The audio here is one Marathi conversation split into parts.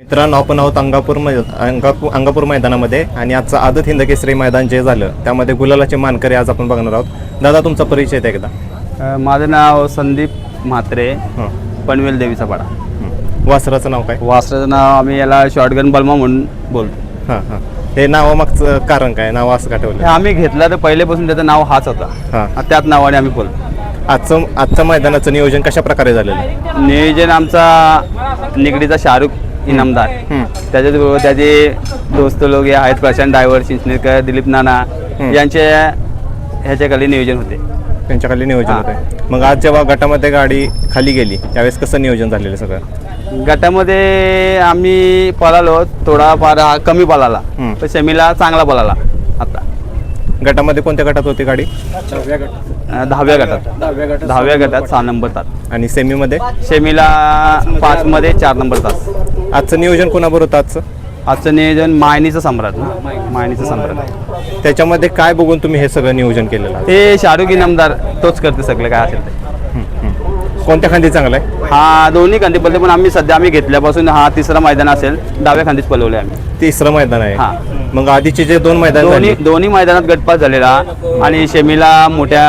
मित्रांनो आपण आहोत अंगापूर मै- अंगापूर अंगापूर मैदानामध्ये आणि आजचं आदत हिंद केसरी मैदान जे झालं त्यामध्ये गुलालाचे मानकरी आज आपण बघणार आहोत. दादा तुमचा परिचय आहे एकदा. माझं नाव संदीप म्हात्रे पनवेल देवीचा पाडा. वासराचं नाव काय? वासराचं नाव आम्ही याला शॉर्टगन बल्मा म्हणून बोलतो. हां हां. हे नावामागचं कारण काय? नाव असं का ठेवलं? आम्ही घेतला तर पहिल्यापासून त्याचं नाव हाच होता. हां. हा, त्याच नावाने आम्ही बोलतो. आजचं आजचं मैदानाचं नियोजन कशा प्रकारे झालेलं? नियोजन आमचा निगडीचा शाहरुख इनामदार. त्याच्याबरोबर त्याचे दोस्त लोक हे आहेत प्रशांत डायव्हर चिंचणेकर दिलीप नाना. यांचे ह्याच्याखाली नियोजन होते त्यांच्या खाली नियोजन. होतं मग आज जेव्हा गटामध्ये गाडी खाली गेली त्यावेळेस कसं नियोजन झालेलं सगळं गटामध्ये आम्ही पळालो थोडा फार कमी पळाला. पण सेमीला चांगला पळाला आता गटामध्ये कोणत्या गटात होती गाडी? अ, दहाव्या गटात. दहाव्या गटात सहा नंबर तास. आणि सेमीमध्ये? सेमीला पाच मध्ये चार नंबर तास. आजचं नियोजन कोणाबरोबर होतं आजचं? आजचं नियोजन मायनीचं सम्राट ना. मायनीचं सम्राट. त्याच्यामध्ये काय बघून तुम्ही हे सगळं नियोजन केलेलं आहे? ते शाहरुख इनामदार तोच करते सगळं काय असेल ते. कोणत्या खांदी चांगला आहे? हा दोन्ही खांदी पलते पण आम्ही सध्या आम्ही घेतल्यापासून हा तिसरा मैदान असेल डाव्या खांदीच पलवले आम्ही. तिसरं मैदान हां. आहे मग आधीचे जे दोन मैदान दोन्ही झाले? दोन्ही मैदानात गटपास झालेला आणि सेमीला मोठ्या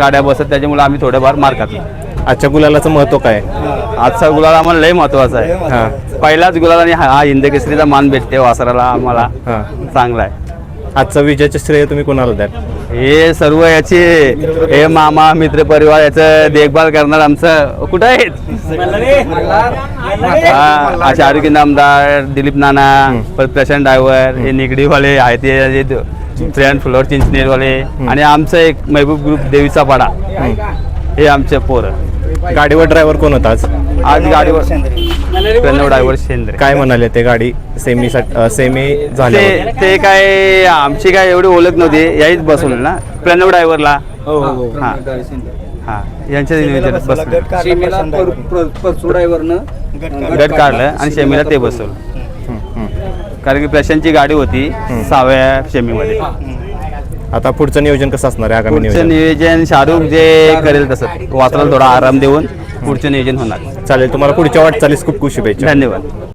गाड्या बसत त्याच्यामुळे आम्ही थोडंफार मार खातो आजच्या गुलालाचं महत्त्व काय? आहे? आजचा गुलाल आम्हाला लय महत्त्वाचा आहे. हां. पहिलाच गुलाल आणि हा हिंद केसरीचा मान भेटते वासराला आम्हाला. हां. चांगला आहे. आजचं विजयाचं श्रेय तुम्ही कोणाला द्याल? हे सर्व याचे हे मामा मित्र परिवार याचं देखभाल करणार आमचं. कुठं आहेत? आचार्य असे आरोग्य नामदार दिलीप नाना परत प्रशांत ड्रायव्हर हे निगडीवाले आहेत फ्रेंड फ्लोअर चिंचनेरवाले आणि आमचं एक महबूब ग्रुप देवीचा पाडा. हे आमचे पोरं. गाडीवर ड्रायव्हर कोण होता आज? आज गाडीवर प्रणव ड्रायव्हर शेंद्रे काय म्हणाले ते गाडी? सेमी सेमी झाले ते ते काय आमची काय एवढी ओळख नव्हती. याहीच बसवलं ना. प्रणव ड्रायव्हरला हा हा यांच्या नियोजनात बसले सीमेला परसू ड्रायव्हरनं गट काढलं. आणि शेमीला ते बसवलं. कारण की प्रशांतची गाडी होती सहाव्या शेमीमध्ये आता पुढचं नियोजन कसं असणार आहे आगामी पुढचं नियोजन? नियोजन शाहरुख जे करेल तसं. वाचला थोडा आराम देऊन पुढचं नियोजन होणार. चालेल तुम्हाला पुढच्या वाटचालीस खूप खूप शुभेच्छा. धन्यवाद.